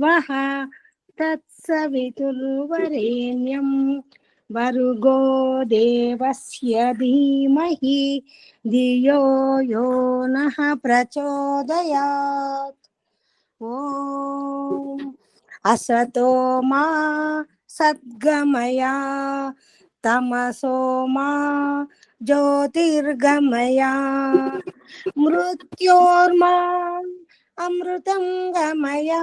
భూర్భువస్వః తత్సవితుర్వరేణ్యం. వరుగో దేవస్య ధీమహి ధియో యో నః ప్రచోదయాత్. ఓం అసతో మా సద్గమయా తమసో మా జ్యోతిర్గమయా. మృత్యోర్మా అమృతం గమయా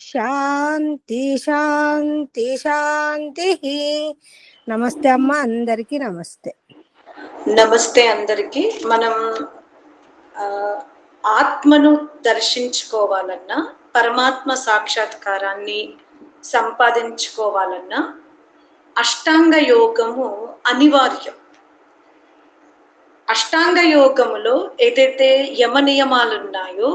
శాంతి శాంతి శాంతి. నమస్తే అమ్మ అందరికీ నమస్తే. నమస్తే అందరికి. మనం ఆత్మను దర్శించుకోవాలన్నా పరమాత్మ సాక్షాత్కారాన్ని సంపాదించుకోవాలన్నా అష్టాంగ యోగము అనివార్యం. అష్టాంగ యోగములో ఏదైతే యమ నియమాలు ఉన్నాయో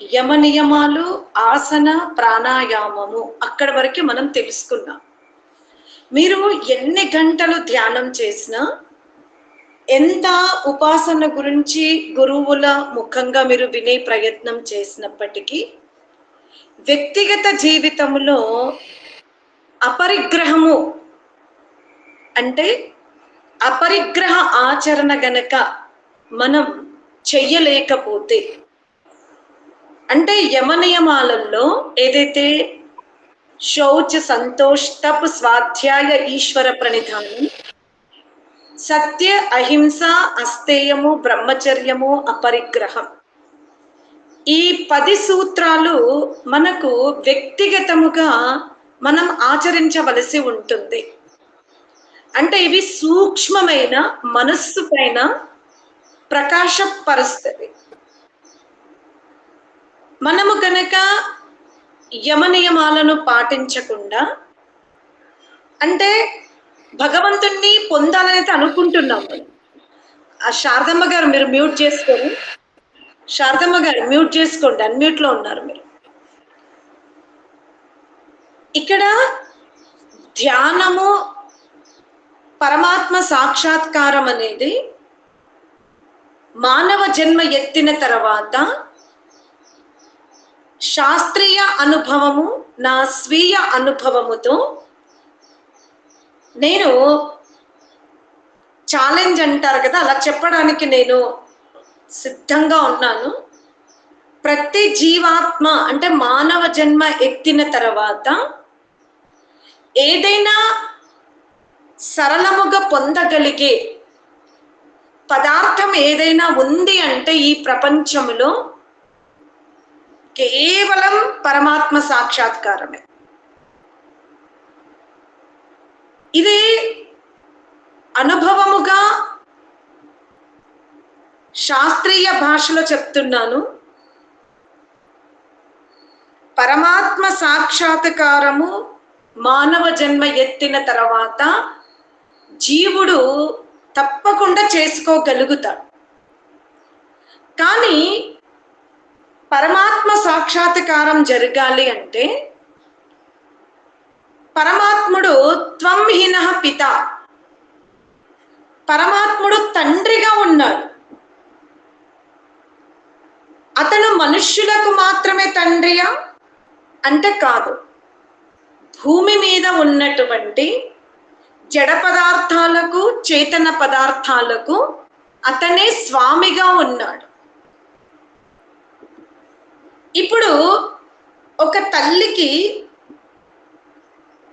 యమ నియమాలు ఆసన ప్రాణాయామము అక్కడ వరకు మనం తెలుసుకున్నాం. మీరు ఎన్ని గంటలు ధ్యానం చేసినా ఎంత ఉపాసన గురించి గురువుల ముఖంగా మీరు వినే ప్రయత్నం చేసినప్పటికీ వ్యక్తిగత జీవితంలో అపరిగ్రహము అంటే అపరిగ్రహ ఆచరణ గనక మనం చెయ్యలేకపోతే అంటే యమనియమాలలో ఏదైతే శౌచ సంతోష్ తప్ స్వాధ్యాయ ఈశ్వర ప్రణిధానం సత్య అహింస అస్తేయము బ్రహ్మచర్యము అపరిగ్రహం. ఈ పది సూత్రాలు మనకు వ్యక్తిగతముగా మనం ఆచరించవలసి ఉంటుంది. అంటే ఇవి సూక్ష్మమైన మనస్సు పైన ప్రకాశపరుస్తుంది మనము గనక యమ నియమాలను పాటించకుండా అంటే భగవంతుణ్ణి పొందాలని అయితే అనుకుంటున్నాం మనం. ఆ శారదమ్మ గారు మీరు మ్యూట్ చేసుకొని శారదమ్మ గారు మ్యూట్ చేసుకోండి అన్మ్యూట్లో ఉన్నారు మీరు ఇక్కడ ధ్యానము పరమాత్మ సాక్షాత్కారం అనేది మానవ జన్మ ఎత్తిన తర్వాత శాస్త్రీయ అనుభవము నా స్వీయ అనుభవముతో నేను ఛాలెంజ్ అంటారు కదా అలా చెప్పడానికి నేను సిద్ధంగా ఉన్నాను. ప్రతి జీవాత్మ అంటే మానవ జన్మ ఎత్తిన తర్వాత ఏదైనా సరళముగా పొందగలిగే పదార్థం ఏదైనా ఉంది అంటే ఈ ప్రపంచంలో కేవలం పరమాత్మ సాక్షాత్కారమే. ఇది అనుభవముగా శాస్త్రీయ భాషలో చెప్తున్నాను. పరమాత్మ సాక్షాత్కారము మానవ జన్మ ఎత్తిన తర్వాత జీవుడు తప్పకుండా చేసుకోగలుగుతాడు. కానీ పరమాత్మ సాక్షాత్కారం జరగాలి అంటే పరమాత్ముడు త్వంహీన పిత. పరమాత్ముడు తండ్రిగా ఉన్నాడు. అతను మనుష్యులకు మాత్రమే తండ్రియా? అంటే కాదు. భూమి మీద ఉన్నటువంటి జడ పదార్థాలకు చేతన పదార్థాలకు అతనే స్వామిగా ఉన్నాడు. ఇప్పుడు ఒక తల్లికి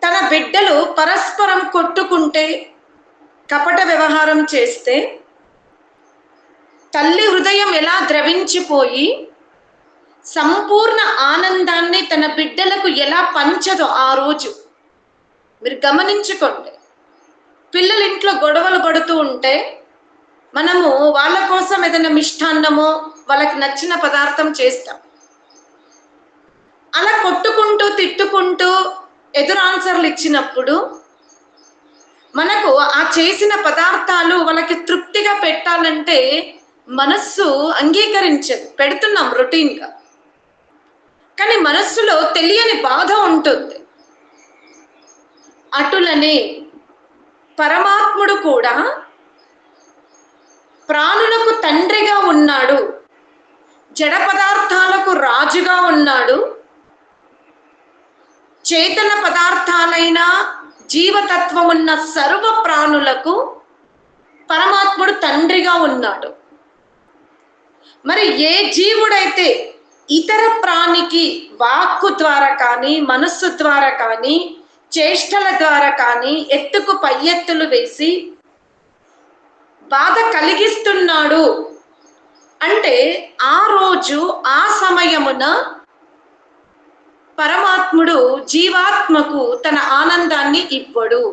తన బిడ్డలు పరస్పరం కొట్టుకుంటే కపట వ్యవహారం చేస్తే తల్లి హృదయం ఎలా ద్రవించిపోయి సంపూర్ణ ఆనందాన్ని తన బిడ్డలకు ఎలా పంచదో ఆ రోజు. మీరు గమనించుకోండి. పిల్లలు ఇంట్లో గొడవలు పడుతూ ఉంటే మనము వాళ్ళ కోసం ఏదైనా మిష్టాన్నమో వాళ్ళకి నచ్చిన పదార్థం చేస్తాం. అలా కొట్టుకుంటూ తిట్టుకుంటూ ఎదురు ఆన్సర్లు ఇచ్చినప్పుడు మనకు ఆ చేసిన పదార్థాలు వాళ్ళకి తృప్తిగా పెట్టాలంటే మనస్సు అంగీకరించదు. పెడుతున్నాం రొటీన్గా కానీ మనస్సులో తెలియని బాధ ఉంటుంది. అటులనే పరమాత్ముడు కూడా ప్రాణులకు తండ్రిగా ఉన్నాడు. జడ పదార్థాలకు రాజుగా ఉన్నాడు. చేతన పదార్థాలైన జీవతత్వం ఉన్న సర్వ ప్రాణులకు పరమాత్ముడు తండ్రిగా ఉన్నాడు. మరి ఏ జీవుడైతే ఇతర ప్రాణికి వాక్కు ద్వారా కానీ మనస్సు ద్వారా కానీ చేష్టల ద్వారా కానీ ఎత్తుకు పై ఎత్తులు వేసి బాధ కలిగిస్తున్నాడు అంటే ఆ రోజు ఆ సమయమున పరమాత్ముడు జీవాత్మకు తన ఆనందాన్ని ఇవ్వడు.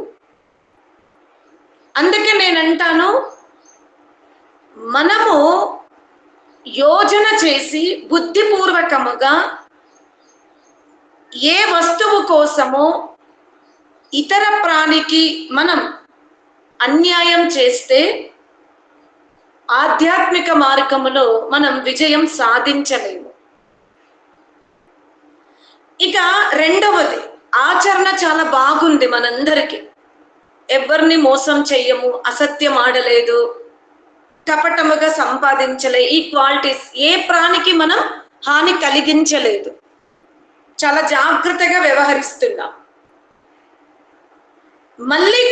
అందుకే నేనంటాను మనము యోజన చేసి బుద్ధిపూర్వకముగా ఏ వస్తువు కోసమో ఇతర ప్రాణికి మనం అన్యాయం చేస్తే ఆధ్యాత్మిక మార్గములో మనం విజయం సాధించలేము. ఇక రెండవది ఆచరణ చాలా బాగుంది మనందరికి. ఎవరిని మోసం చెయ్యము అసత్యం ఆడలేదు కపటముగా సంపాదించలే ఈ క్వాలిటీస్ ఏ ప్రాణికి మనం హాని కలిగించలేదు. చాలా జాగ్రత్తగా వ్యవహరిస్తున్నాం. మళ్ళీ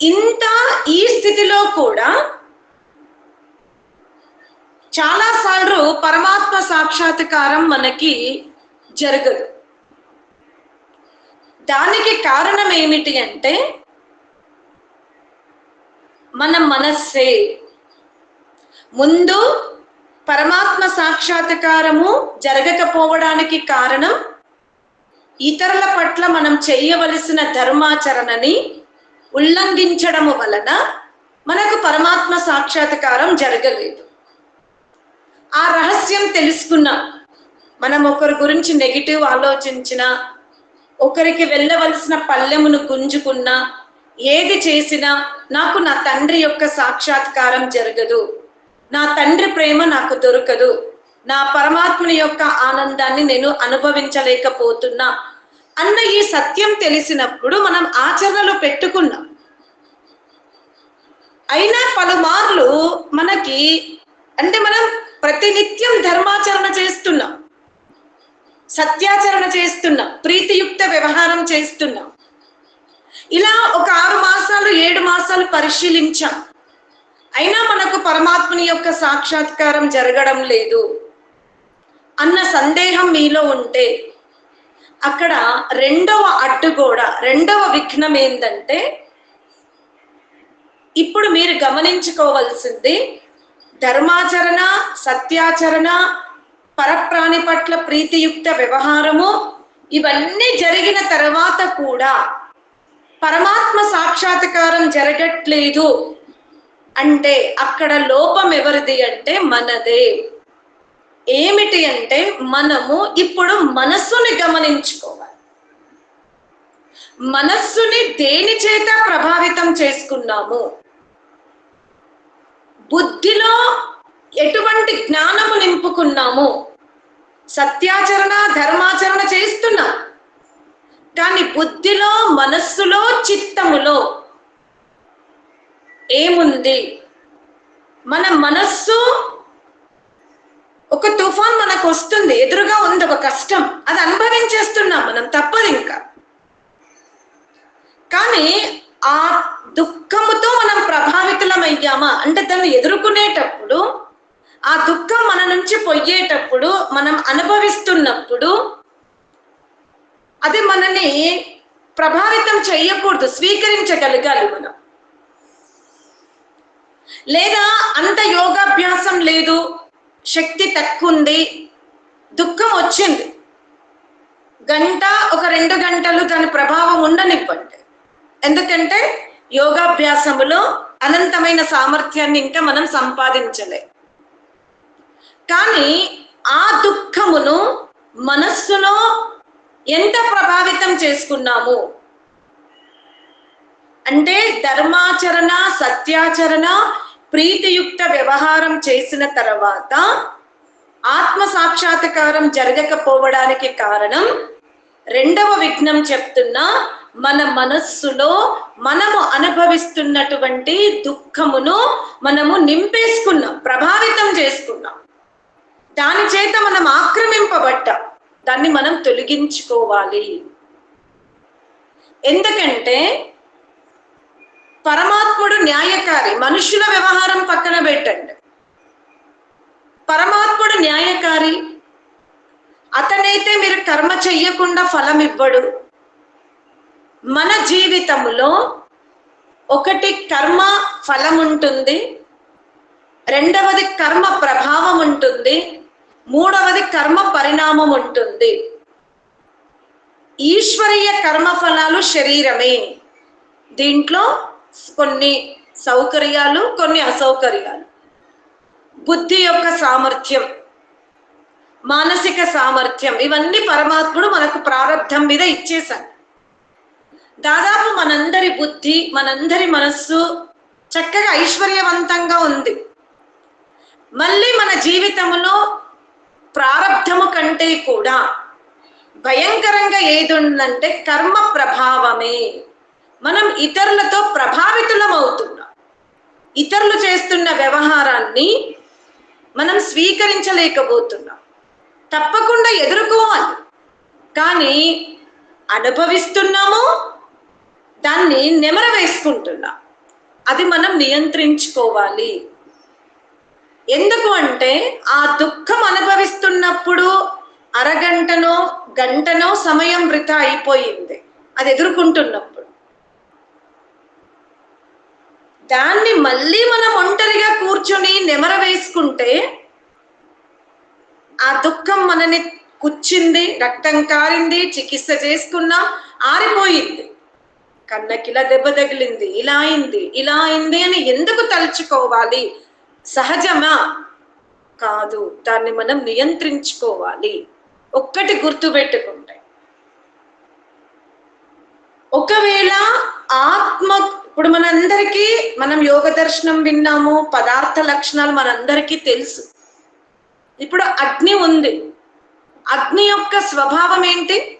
ఇంత ఈ స్థితిలో కూడా చాలా సార్లు పరమాత్మ సాక్షాత్కారం మనకి జరగదు. దానికి కారణం ఏమిటి అంటే మన మనస్సే. ముందు పరమాత్మ సాక్షాత్కారము జరగకపోవడానికి కారణం ఇతరుల పట్ల మనం చేయవలసిన ధర్మాచరణని ఉల్లంఘించడము వలన మనకు పరమాత్మ సాక్షాత్కారం జరగలేదు. ఆ రహస్యం తెలుసుకున్నాం. మనం ఒకరి గురించి నెగిటివ్ ఆలోచించిన ఒకరికి వెళ్ళవలసిన పల్లెమును గుంజుకున్నా ఏది చేసినా నాకు నా తండ్రి యొక్క సాక్షాత్కారం జరగదు. నా తండ్రి ప్రేమ నాకు దొరకదు. నా పరమాత్మని యొక్క ఆనందాన్ని నేను అనుభవించలేకపోతున్నా. అన్న ఈ సత్యం తెలిసినప్పుడు మనం ఆచరణలో పెట్టుకున్నాం. అయినా పలుమార్లు మనకి అంటే మనం ప్రతినిత్యం ధర్మాచరణ చేస్తున్నాం. సత్యాచరణ చేస్తున్నాం ప్రీతియుక్త వ్యవహారం చేస్తున్నాం. ఇలా ఒక ఆరు మాసాలు ఏడు మాసాలు పరిశీలించాం. అయినా మనకు పరమాత్మని యొక్క సాక్షాత్కారం జరగడం లేదు. అన్న సందేహం మీలో ఉంటే అక్కడ రెండవ అడ్డుగోడ రెండవ విఘ్నం ఏంటంటే ఇప్పుడు మీరు గమనించుకోవాల్సింది ధర్మాచరణ సత్యాచరణ పరప్రాణి పట్ల ప్రీతియుక్త వ్యవహారము ఇవన్నీ జరిగిన తర్వాత కూడా పరమాత్మ సాక్షాత్కారం జరగట్లేదు అంటే అక్కడ లోపం ఎవరిది అంటే మనదే. ఏమిటి అంటే మనము ఇప్పుడు మనస్సుని గమనించుకోవాలి. మనస్సుని దేని చేత ప్రభావితం చేసుకున్నాము? బుద్ధిలో ఎటువంటి జ్ఞానము నింపుకున్నాము? సత్యాచరణ ధర్మాచరణ చేస్తున్నాం కానీ బుద్ధిలో మనస్సులో చిత్తములో ఏముంది? మన మనస్సు ఒక తుఫాన్ మనకు వస్తుంది ఎదురుగా ఉంది ఒక కష్టం అది అనుభవించేస్తున్నాం మనం తప్పదు ఇంకా. కానీ ఆ దుఃఖముతో మనం ప్రభావితులం అయ్యామా అంటే దాన్ని ఎదుర్కొనేటప్పుడు ఆ దుఃఖం మన నుంచి పొయ్యేటప్పుడు మనం అనుభవిస్తున్నప్పుడు అది మనని ప్రభావితం చేయకూడదు స్వీకరించగలగాలి మనం. లేదా అంత యోగాభ్యాసం లేదు శక్తి తక్కువ ఉంది దుఃఖం వచ్చింది. గంట ఒక రెండు గంటలు దాని ప్రభావం ఉండనివ్వండి. ఎందుకంటే యోగాభ్యాసములో అనంతమైన సామర్థ్యాన్ని ఇంకా మనం సంపాదించలే. కానీ ఆ దుఃఖమును మనస్సులో ఎంత ప్రభావితం చేసుకున్నాము? అంటే ధర్మాచరణ సత్యాచరణ ప్రీతియుక్త వ్యవహారం చేసిన తర్వాత ఆత్మ సాక్షాత్కారం జరగకపోవడానికి కారణం రెండవ విఘ్నం చెప్తున్నా మన మనస్సులో మనము అనుభవిస్తున్నటువంటి దుఃఖమును మనము నింపేసుకున్నాం ప్రభావితం చేసుకున్నాం. దాని చేత మనం ఆక్రమింపబడ్డాం దాన్ని మనం తొలగించుకోవాలి. ఎందుకంటే పరమాత్ముడు న్యాయకారి మనుషుల వ్యవహారం పక్కన పెట్టండి. పరమాత్ముడు న్యాయకారి అతనైతే మీరు కర్మ చెయ్యకుండా ఫలం ఇవ్వడు. మన జీవితంలో ఒకటి కర్మ ఫలం ఉంటుంది రెండవది కర్మ ప్రభావం ఉంటుంది మూడవది కర్మ పరిణామం ఉంటుంది. ఈశ్వరీయ కర్మ ఫలాలు శరీరమే. దీంట్లో కొన్ని సౌకర్యాలు కొన్ని అసౌకర్యాలు. బుద్ధి యొక్క సామర్థ్యం మానసిక సామర్థ్యం ఇవన్నీ పరమాత్ముడు మనకు ప్రారంధం మీద ఇచ్చేశాడు. దాదాపు మనందరి బుద్ధి మనందరి మనస్సు చక్కగా ఐశ్వర్యవంతంగా ఉంది. మళ్ళీ మన జీవితంలో ప్రారంధము కంటే కూడా భయంకరంగా ఏది ఉందంటే కర్మ ప్రభావమే. మనం ఇతరులతో ప్రభావితులం అవుతున్నాం. ఇతరులు చేస్తున్న వ్యవహారాన్ని మనం స్వీకరించలేకపోతున్నాం. తప్పకుండా ఎదుర్కోవాలి. కానీ అనుభవిస్తున్నాము దాన్ని నెమర వేసుకుంటున్నాం. అది మనం నియంత్రించుకోవాలి. ఎందుకు అంటే ఆ దుఃఖం అనుభవిస్తున్నప్పుడు అరగంటనో గంటనో సమయం వృధా అయిపోయింది. అది ఎదుర్కొంటున్నప్పుడు. దాన్ని మళ్ళీ మనం ఒంటరిగా కూర్చొని నెమర వేసుకుంటే ఆ దుఃఖం మనని కుచ్చింది రక్తం కారింది చికిత్స చేసుకున్నాం ఆరిపోయింది. కన్నకిలా దెబ్బ తగిలింది ఇలా అయింది ఇలా అయింది అని ఎందుకు తలుచుకోవాలి? సహజమా? కాదు. దాన్ని మనం నియంత్రించుకోవాలి. ఒక్కటి గుర్తు పెట్టుకుంటే ఒకవేళ ఆత్మ ఇప్పుడు మనందరికీ మనం యోగ దర్శనం విన్నాము పదార్థ లక్షణాలు మనందరికీ తెలుసు. ఇప్పుడు అగ్ని ఉంది. అగ్ని యొక్క స్వభావం ఏంటి?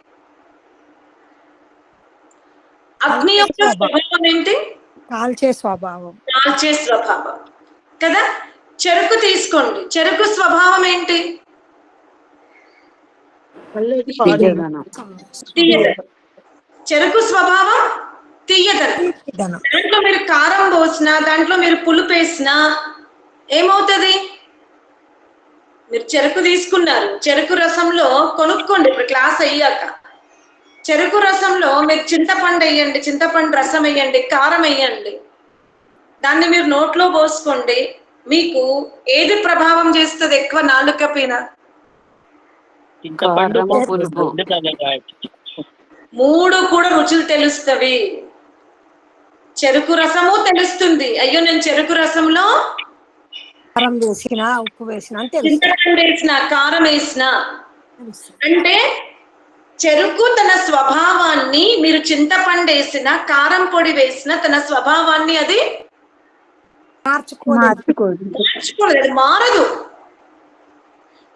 అగ్ని యొక్క స్వభావం ఏంటి? కాల్చే స్వభావం. కాల్చే స్వభావం. కదా? చెరుకు తీసుకోండి. చెరుకు స్వభావం ఏంటి? చెరుకు స్వభావం తీయదనం. దాంట్లో మీరు కారం పోసినా దాంట్లో మీరు పులుపు వేసినా ఏమవుతుంది? మీరు చెరుకు తీసుకున్నారు. చెరుకు రసంలో కొనుక్కోండి. ఇప్పుడు క్లాస్ అయ్యాక. చెరుకు రసంలో మీరు చింతపండు వేయండి చింతపండు రసం వేయండి కారం వేయండి. దాన్ని మీరు నోట్లో పోసుకోండి. మీకు ఏది ప్రభావం చేస్తుంది ఎక్కువ నాలుక పైన. మూడు కూడా రుచులు తెలుస్తవి. చెరుకు రసము తెలుస్తుంది. అయ్యో నేను చెరుకు రసంలో కారం వేసిన ఉప్పు వేసిన చింతపండు వేసిన కారం వేసిన. అంటే చెరుకు తన స్వభావాన్ని మీరు చింతపండు వేసిన కారం పొడి వేసిన తన స్వభావాన్ని అది మార్చుకోలేదు. మారదు.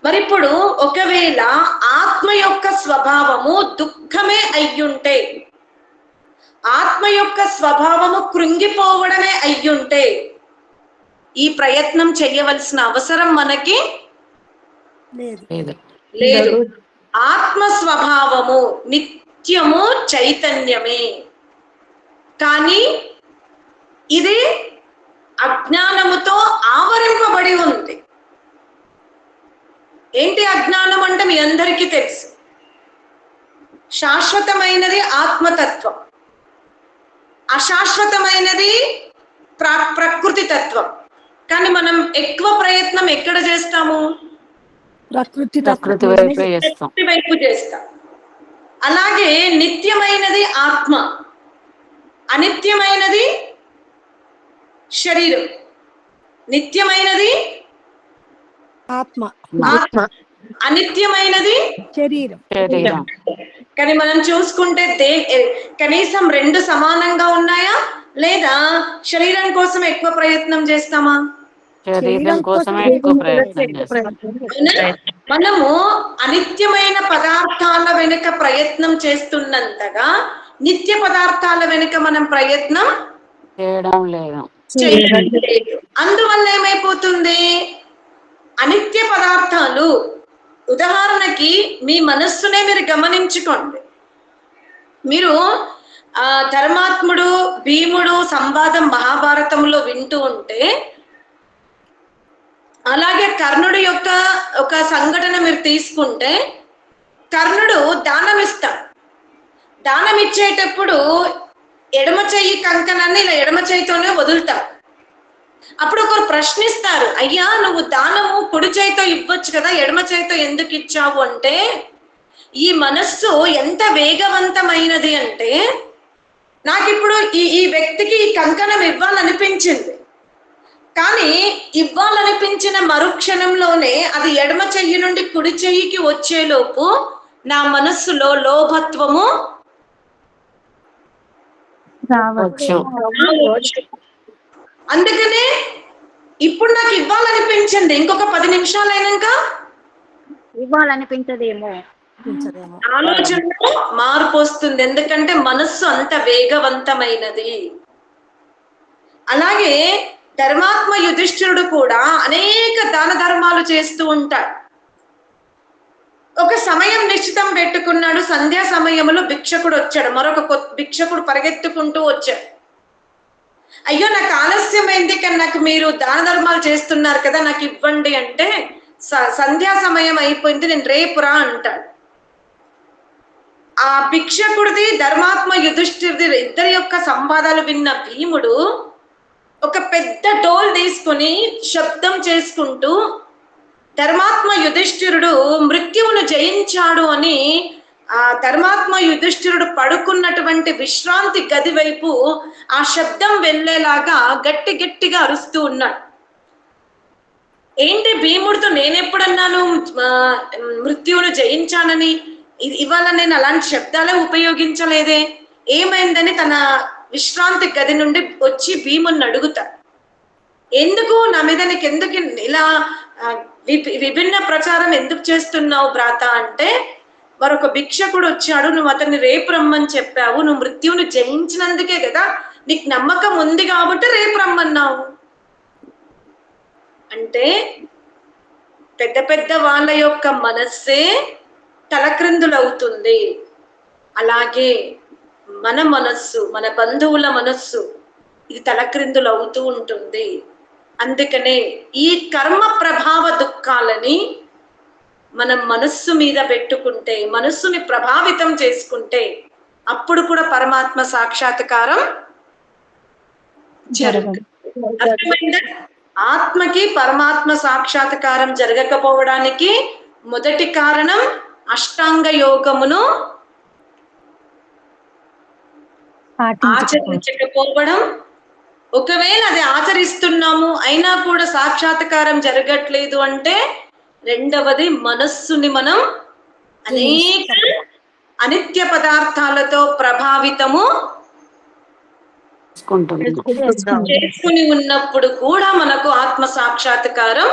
మరి ఇప్పుడు ఒకవేళ ఆత్మ యొక్క స్వభావము దుఃఖమే అయ్యుంటే ఆత్మ యొక్క స్వభావము కృంగిపోవడమే అయ్యుంటే ఈ ప్రయత్నం చేయవలసిన అవసరం మనకి లేదు. లేదు. లేదు. ఆత్మ స్వభావము నిత్యము చైతన్యమే. కానీ ఇది అజ్ఞానముతో ఆవరింపబడి ఉంది. ఏంటి అజ్ఞానం అంటే మీ అందరికీ తెలుసు. శాశ్వతమైనది ఆత్మతత్వం. అశాశ్వతమైనది ప్ర ప్రకృతి తత్వం కానీ మనం ఎక్కువ ప్రయత్నం ఎక్కడ చేస్తాము? ప్రకృతి ప్రకృతి వైపు చేస్తాం. అలాగే నిత్యమైనది ఆత్మ. అనిత్యమైనది శరీరం. నిత్యమైనది? ఆత్మ. ఆత్మ. అనిత్యమైనది? శరీరం. కానీ మనం చూసుకుంటే కనీసం రెండు సమానంగా ఉన్నాయా? లేదా శరీరం కోసం ఎక్కువ ప్రయత్నం చేస్తామా? శరీరం కోసమే ఎక్కువ ప్రయత్నం? మనము అనిత్యమైన పదార్థాల వెనుక ప్రయత్నం చేస్తున్నంతగా నిత్య పదార్థాల వెనుక మనం ప్రయత్నం చేయడం లేదు. చేయడం లేదు అందువల్ల ఏమైపోతుంది? అనిత్య పదార్థాలు ఉదాహరణకి మీ మనస్సునే మీరు గమనించుకోండి. మీరు ఆ ధర్మాత్ముడు భీముడు సంవాదం మహాభారతంలో వింటూ ఉంటే అలాగే కర్ణుడి యొక్క ఒక సంఘటన మీరు తీసుకుంటే కర్ణుడు దానం ఇస్తాడు దానం ఇచ్చేటప్పుడు ఎడమ చెయ్యి కంకణాన్ని ఇలా ఎడమ చేయితోనే వదులుతారు అప్పుడు ఒకరు ప్రశ్నిస్తారు అయ్యా నువ్వు దానము కుడి చేయితో ఇవ్వచ్చు కదా ఎడమ చేయితో ఎందుకు ఇచ్చావు? అంటే ఈ మనస్సు ఎంత వేగవంతమైనది అంటే నాకు ఇప్పుడు ఈ ఈ వ్యక్తికి ఈ కంకణం ఇవ్వాలనిపించింది. కానీ ఇవ్వాలనిపించిన మరుక్షణంలోనే అది ఎడమ చెయ్యి నుండి కుడి చెయ్యికి వచ్చేలోపు నా మనస్సులో లోభత్వము వచ్చు. అందుకనే ఇప్పుడు నాకు ఇవ్వాలనిపించింది ఇంకొక పది నిమిషాలు అయినాక? ఇవ్వాలనిపించదేమో. ఆలోచనలో మార్పు వస్తుంది. ఎందుకంటే మనస్సు అంత వేగవంతమైనది. అలాగే ధర్మాత్మ యుధిష్ఠిరుడు కూడా అనేక దాన ధర్మాలు చేస్తూ ఉంటాడు. ఒక సమయం నిశ్చితం పెట్టుకున్నాడు. సంధ్యా సమయంలో భిక్షకుడు వచ్చాడు. మరొక కొత్త భిక్షకుడు పరిగెత్తుకుంటూ వచ్చాడు. అయ్యో నాకు ఆలస్యమైంది కానీ నాకు మీరు దాన ధర్మాలు చేస్తున్నారు కదా నాకు ఇవ్వండి అంటే స- సంధ్యా సమయం అయిపోయింది. నేను రేపురా అంటాడు. ఆ భిక్షకుడిది ధర్మాత్మ యుధిష్ఠిరిది ఇద్దరి యొక్క సంవాదాలు విన్న భీముడు ఒక పెద్ద డోల్ తీసుకుని శబ్దం చేసుకుంటూ ధర్మాత్మ యుధిష్ఠిరుడు మృత్యువును జయించాడు అని ఆ ధర్మాత్మ యుధిష్ఠిరుడు పడుకున్నటువంటి విశ్రాంతి గది వైపు ఆ శబ్దం వెళ్ళేలాగా గట్టి గట్టిగా అరుస్తూ ఉన్నాడు. ఏంటి భీముడితో నేనెప్పుడన్నాను మృత్యువును జయించానని? ఇది ఇవాళ నేను అలాంటి శబ్దాలే ఉపయోగించలేదే. ఏమైందని తన విశ్రాంతి గది నుండి వచ్చి భీముని అడుగుతాడు. ఎందుకు నా మీద నీకు ఎందుకు ఇలా విభిన్న ప్రచారం ఎందుకు చేస్తున్నావు భ్రాత అంటే మరొక భిక్షకుడు వచ్చాడు నువ్వు అతన్ని రేపు రమ్మని చెప్పావు నువ్వు మృత్యువును జయించినందుకే కదా నీకు నమ్మకం ఉంది కాబట్టి రేపు రమ్మన్నావు. అంటే పెద్ద పెద్ద వాళ్ళ యొక్క మనస్సే తలక్రిందులవుతుంది. అలాగే మన మనస్సు మన బంధువుల మనస్సు ఇది తలక్రిందులు అవుతూ ఉంటుంది. అందుకనే ఈ కర్మ ప్రభావ దుఃఖాలని మనం మనస్సు మీద పెట్టుకుంటే మనస్సుని ప్రభావితం చేసుకుంటే అప్పుడు కూడా పరమాత్మ సాక్షాత్కారం జరగదు ఆత్మకి పరమాత్మ సాక్షాత్కారం జరగకపోవడానికి మొదటి కారణం అష్టాంగ యోగమును. ఆచరించకపోవడం ఒకవేళ అది ఆచరిస్తున్నాము అయినా కూడా సాక్షాత్కారం జరగట్లేదు అంటే రెండవది మనస్సుని మనం అనేక అనిత్య పదార్థాలతో ప్రభావితము చేసుకుని ఉన్నప్పుడు కూడా మనకు ఆత్మ సాక్షాత్కారం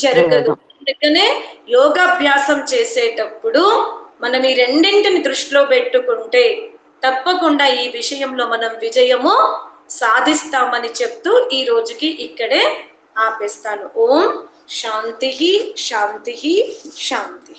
జరగదు. అందుకనే యోగాభ్యాసం చేసేటప్పుడు మనం ఈ రెండింటిని దృష్టిలో పెట్టుకుంటే తప్పకుండా ఈ విషయంలో మనం విజయము సాధిస్తామని చెప్తూ ఈ రోజుకి ఇక్కడే ఆపేస్తాను. ఓం శాంతి శాంతి శాంతి.